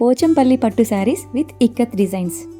పోచంపల్లి పట్టు saris with ikat designs.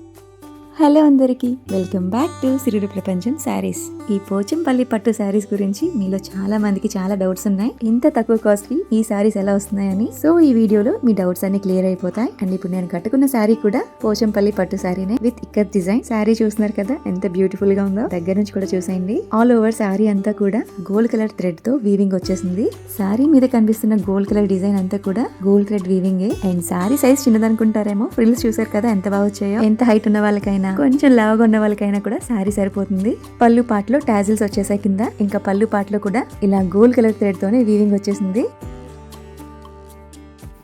Hello అందరికీ. Welcome back to సిరుడు ప్రపంచం శారీస్. ఈ పోచంపల్లి పట్టు శారీస్ గురించి మీలో చాలా మందికి చాలా డౌట్స్ ఉన్నాయి. ఇంత తక్కువ కాస్ట్ ఈ శారీస్ ఎలా వస్తున్నాయని. సో ఈ వీడియోలో మీ డౌట్స్ అన్ని క్లియర్ అయిపోతాయి. అండ్ ఇప్పుడు నేను కట్టుకున్న శారీ కూడా పోచంపల్లి పట్టు శారీనే విత్ ఇక్కత్ డిజైన్. శారీ చూస్తున్నారు కదా ఎంత బ్యూటిఫుల్గా ఉందో. దగ్గర నుంచి కూడా చూసేయండి. ఆల్ ఓవర్ శారీ అంతా కూడా గోల్డ్ కలర్ థ్రెడ్తో వీవింగ్ వచ్చేసింది. శారీ మీద కనిపిస్తున్న గోల్డ్ కలర్ డిజైన్ అంతా కూడా gold thread weaving and sari size చిన్నదనుకుంటారేమో. Frills చూసారు కదా ఎంత బాగా వచ్చాయో. ఎంత హైట్ ఉన్న వాళ్ళకైనా. కొంచెం లావుగా ఉన్న వాళ్ళకైనా కూడా శారీ సరిపోతుంది. పళ్ళు పాటలో టాజిల్స్ వచ్చేసాయి కింద. ఇంకా పళ్ళు పాటలో కూడా ఇలా గోల్డ్ కలర్ థ్రెడ్ తోనే వీవింగ్ వచ్చేసింది.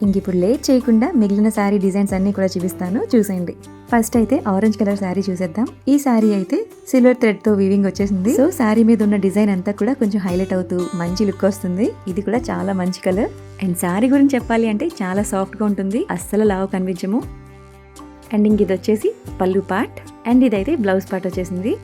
ఇంక ఇప్పుడు లేట్ చేయకుండా మిగిలిన శారీ డిజైన్స్ అన్ని కూడా చూపిస్తాను. చూసేయండి. ఫస్ట్ అయితే ఆరెంజ్ కలర్ శారీ చూసేద్దాం. ఈ శారీ అయితే సిల్వర్ థ్రెడ్తో వీవింగ్ వచ్చేసింది. సో శారీ మీద ఉన్న డిజైన్ అంతా కూడా కొంచెం హైలైట్ అవుతూ మంచి లుక్ వస్తుంది. ఇది కూడా చాలా మంచి కలర్. అండ్ శారీ గురించి చెప్పాలి అంటే చాలా సాఫ్ట్గా ఉంటుంది. అస్సలు లావు కనిపించము. అండ్ ఇంక ఇది వచ్చేసి పళ్ళు పార్ట్. అండ్ ఇదైతే బ్లౌజ్ పార్ట్ వచ్చేసింది.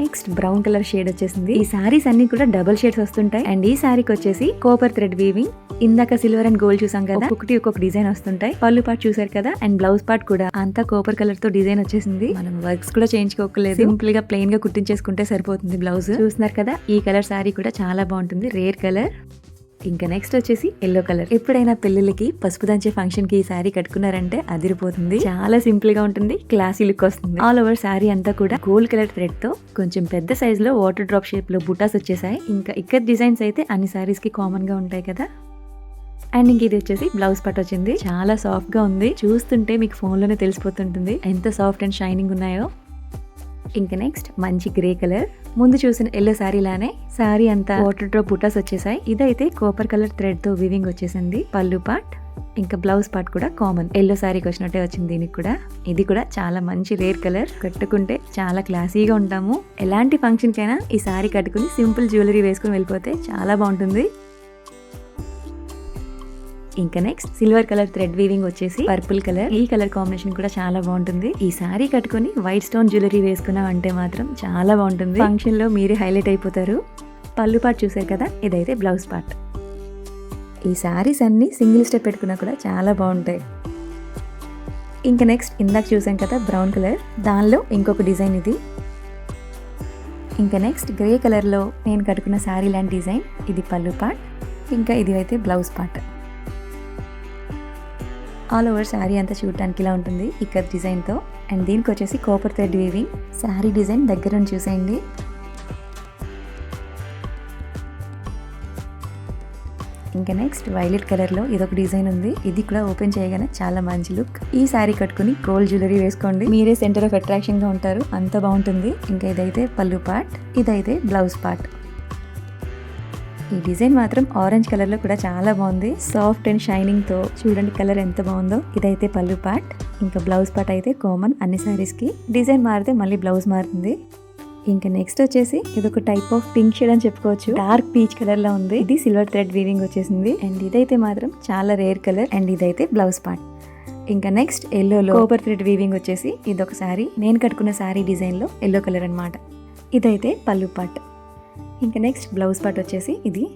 నెక్స్ట్ బ్రౌన్ కలర్ షేడ్ వచ్చేసింది. ఈ సారీస్ అన్ని కూడా డబుల్ షేడ్స్ వస్తుంటాయి. అండ్ ఈ సారీకి వచ్చేసి కోపర్ థ్రెడ్ వీవింగ్ ఇందాక సిల్వర్ అండ్ గోల్డ్ చూసాం కదా. ఒకటి ఒక్కొక్క డిజైన్ వస్తుంటాయి. పళ్ళు పార్ట్ చూసారు కదా? అండ్ బ్లౌజ్ పార్ట్ కూడా అంతా కోపర్ కలర్తో డిజైన్ వచ్చేసింది. మనం వర్క్స్ కూడా చేయించుకోకలేదు. సింపుల్గా ప్లెయిన్గా కుట్టించేసుకుంటే సరిపోతుంది బ్లౌజ్ చూస్తున్నారు కదా? ఈ కలర్ సారీ కూడా చాలా బాగుంటుంది. రేర్ కలర్ ఇంకా నెక్స్ట్ వచ్చేసి ఎల్లో కలర్ ఎప్పుడైనా పెళ్ళిళ్ళకి పసుపు దంచే ఫంక్షన్కి ఈ శారీ కట్టుకున్నారంటే అదిరిపోతుంది. చాలా సింపుల్గా ఉంటుంది క్లాసీ లుక్ వస్తుంది. ఆల్ ఓవర్ శారీ అంతా కూడా గోల్డ్ కలర్ థ్రెడ్తో కొంచెం పెద్ద సైజ్లో వాటర్ డ్రాప్ షేప్లో బుటాస్ వచ్చేసాయి. ఇంకా ఇక్కడ డిజైన్స్ అయితే అన్ని శారీస్కి కామన్గా ఉంటాయి కదా. అండ్ ఇంక ఇది వచ్చేసి బ్లౌజ్ పట్ వచ్చింది. చాలా సాఫ్ట్గా ఉంది. చూస్తుంటే మీకు ఫోన్లోనే తెలిసిపోతుంటుంది. ఎంత సాఫ్ట్ అండ్ షైనింగ్ ఉన్నాయో. ఇంకా నెక్స్ట్ మంచి గ్రే కలర్ ముందు చూసిన ఎల్లో శారీ లానే శారీ అంతా వాటర్ డ్రాప్ బుటాస్ వచ్చేసాయి. ఇదైతే కోపర్ కలర్ థ్రెడ్తో వివింగ్ వచ్చేసింది. పళ్ళు పార్ట్ ఇంకా బ్లౌజ్ పార్ట్ కూడా కామన్ ఎల్లో శారీకి వచ్చినట్టే వచ్చింది దీనికి కూడా. ఇది కూడా చాలా మంచి రేర్ కలర్ కట్టుకుంటే చాలా క్లాసీగా ఉంటాము. ఎలాంటి ఫంక్షన్ కైనా ఈ శారీ కట్టుకుని సింపుల్ జ్యువెలరీ వేసుకుని వెళ్ళిపోతే చాలా బాగుంటుంది. ఇంకా next silver colour thread weaving వచ్చేసి పర్పుల్ కలర్ ఈ కలర్ కాంబినేషన్ కూడా చాలా బాగుంటుంది. ఈ సారీ కట్టుకొని వైట్ స్టోన్ జ్యువెలరీ వేసుకున్నాం అంటే మాత్రం చాలా బాగుంటుంది. ఫంక్షన్లో మీరే హైలైట్ అయిపోతారు. పళ్ళు పార్ట్ చూసారు కదా? ఇదైతే బ్లౌజ్ పార్ట్ ఈ సారీస్ అన్ని సింగిల్ స్టెప్ పెట్టుకున్నా కూడా చాలా బాగుంటాయి. ఇంకా నెక్స్ట్ ఇందాక చూసాం కదా బ్రౌన్ కలర్ దానిలో ఇంకొక డిజైన్ ఇది. ఇంకా నెక్స్ట్ గ్రే కలర్లో నేను కట్టుకున్న శారీ లాంటి డిజైన్ ఇది పళ్ళు పార్ట్ ఇంకా ఇది అయితే blouse part all over sari అంతా చూడటానికి ఇలా ఉంటుంది ఇక్కడ డిజైన్తో అండ్ దీనికి వచ్చేసి copper thread weaving sari design దగ్గర నుంచి చూసేయండి. ఇంకా నెక్స్ట్ వైలెట్ కలర్లో ఇదొక డిజైన్ ఉంది. ఇది కూడా ఓపెన్ చేయగానే చాలా మంచి లుక్ ఈ శారీ కట్టుకుని గోల్డ్ జ్యువెలరీ వేసుకోండి. మీరే సెంటర్ ఆఫ్ అట్రాక్షన్గా ఉంటారు. అంత బాగుంటుంది. ఇంకా ఇదైతే పళ్ళు పార్ట్ ఇదైతే బ్లౌజ్ పార్ట్ ఈ డిజైన్ మాత్రం ఆరెంజ్ కలర్లో కూడా చాలా బాగుంది. సాఫ్ట్ అండ్ షైనింగ్తో చూడండి కలర్ ఎంత బాగుందో. ఇదైతే పళ్ళు పార్ట్ ఇంకా బ్లౌజ్ పార్ట్ అయితే కామన్ అన్ని సారీస్కి. డిజైన్ మారితే మళ్ళీ బ్లౌజ్ మారుతుంది. ఇంకా నెక్స్ట్ వచ్చేసి ఇది ఒక టైప్ ఆఫ్ పింక్ షేడ్ అని చెప్పుకోవచ్చు. డార్క్ పీచ్ కలర్లో ఉంది. ఇది సిల్వర్ థ్రెడ్ వీవింగ్ వచ్చేసింది. అండ్ ఇదైతే మాత్రం చాలా రేర్ కలర్ అండ్ ఇదైతే బ్లౌజ్ పార్ట్. ఇంకా నెక్స్ట్ ఎల్లోలో కోపర్ థ్రెడ్ వీవింగ్ వచ్చేసి ఇది ఒక సారీ నేను కట్టుకున్న శారీ డిజైన్లో ఎల్లో కలర్ అన్నమాట. ఇదైతే పళ్ళు పార్ట్. ఇంకా నెక్స్ట్ బ్లౌజ్ పార్ట్ వచ్చేసి ఇది.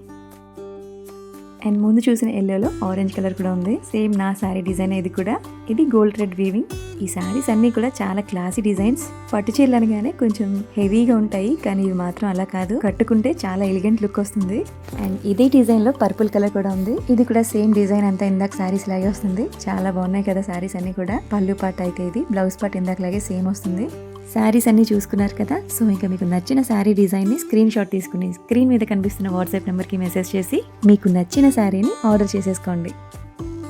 అండ్ ముందు చూసిన ఎల్లోలో ఆరెంజ్ కలర్ కూడా ఉంది. సేమ్ నా శారీ డిజైన్ ఇది కూడా. ఇది గోల్డ్ రెడ్ వీవింగ్ ఈ శారీస్ అన్ని కూడా చాలా క్లాసీ డిజైన్స్ పట్టు చీరలు అనగానే కొంచెం హెవీగా ఉంటాయి కానీ ఇవి మాత్రం అలా కాదు. కట్టుకుంటే చాలా ఎలిగెంట్ లుక్ వస్తుంది. అండ్ ఇదే డిజైన్లో పర్పుల్ కలర్ కూడా ఉంది. ఇది కూడా సేమ్ డిజైన్ అంతా ఇందాక శారీస్ లాగే వస్తుంది. చాలా బాగున్నాయి కదా శారీస్ అన్ని కూడా. పళ్ళు పాట్ అయితే ఇది బ్లౌజ్ పార్ట్ ఇందాకలాగే సేమ్ వస్తుంది. శారీస్ అన్నీ చూసుకున్నారు కదా. సో ఇంకా మీకు నచ్చిన శారీ డిజైన్ని స్క్రీన్ షాట్ తీసుకుని స్క్రీన్ మీద కనిపిస్తున్న వాట్సాప్ నెంబర్కి మెసేజ్ చేసి మీకు నచ్చిన శారీని ఆర్డర్ చేసేసుకోండి.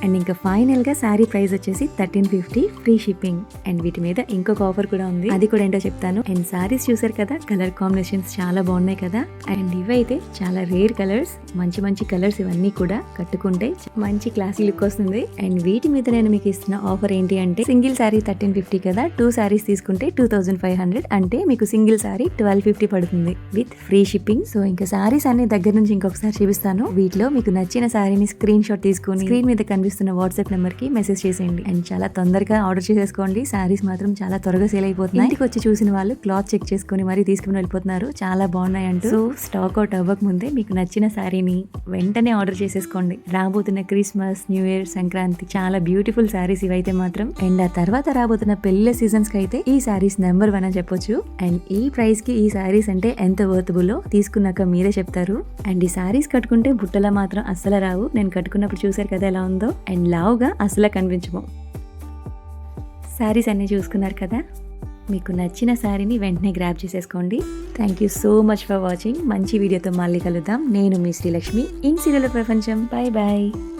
అండ్ ఇంకా ఫైనల్గా శారీ ప్రైస్ వచ్చేసి thirteen fifty free shipping. And వీటి మీద ఇంకొక ఆఫర్ కూడా ఉంది. అది కూడా ఏంటో చెప్తాను. అండ్ శారీస్ చూసారు కదా కలర్ కాంబినేషన్స్ చాలా బాగున్నాయి కదా. అండ్ ఇవైతే చాలా రేర్ కలర్స్ మంచి మంచి కలర్స్ ఇవన్నీ కూడా కట్టుకుంటే మంచి క్లాసీ లుక్ వస్తుంది. అండ్ వీటి మీద నేను మీకు ఇస్తున్న ఆఫర్ ఏంటి అంటే సింగిల్ శారీ థర్టీన్ ఫిఫ్టీ కదా టూ శారీస్ తీసుకుంటే టూ థౌసండ్ ఫైవ్ హండ్రెడ్ అంటే మీకు సింగిల్ శారీ ట్వెల్వ్ ఫిఫ్టీ పడుతుంది విత్ ఫ్రీ షిప్పింగ్. సో ఇంకా శారీస్ అన్ని దగ్గర నుంచి ఇంకొకసారి చూపిస్తాను. వీటిలో మీకు నచ్చిన శారీని స్క్రీన్ షాట్ తీసుకుని స్క్రీన్ మీద కనిపిస్తుంది కనిపిస్తున్న వాట్సాప్ నెంబర్కి మెసేజ్ చేసేయండి. అండ్ చాలా తొందరగా ఆర్డర్ చేసేసుకోండి. శారీస్ మాత్రం చాలా త్వరగా సేల్ అయిపోతున్నాయి. ఇంటికి వచ్చి చూసిన వాళ్ళు క్లాత్ చెక్ చేసుకుని మరీ తీసుకుని వెళ్ళిపోతున్నారు. చాలా బాగున్నాయి అంటూ. సో స్టాక్ అవుట్ అవ్వక ముందే మీకు నచ్చిన శారీని వెంటనే ఆర్డర్ చేసేసుకోండి. రాబోతున్న క్రిస్మస్ న్యూ ఇయర్ సంక్రాంతి చాలా బ్యూటిఫుల్ శారీస్ ఇవైతే మాత్రం. అండ్ ఆ తర్వాత రాబోతున్న పెళ్ళి సీజన్స్కి అయితే ఈ శారీస్ నెంబర్ వన్ అని చెప్పొచ్చు. అండ్ ఈ ప్రైస్కి ఈ శారీస్ అంటే ఎంత వర్తబుల్లో తీసుకున్నాక మీరే చెప్తారు. అండ్ ఈ శారీస్ కట్టుకుంటే బుట్టలా మాత్రం అస్సలు రావు. నేను కట్టుకున్నప్పుడు చూసారు కదా ఎలా ఉందో. అండ్ లావుగా అసలు కనిపించము. శారీస్ అన్నీ చూసుకున్నారు కదా? మీకు నచ్చిన శారీని వెంటనే గ్రాప్ చేసేసుకోండి. Thank you so much for watching మంచి వీడియోతో మళ్ళీ కలుద్దాం. నేను మీ శ్రీలక్ష్మి. ఇన్ సీరియల్ ప్రపంచం. Bye bye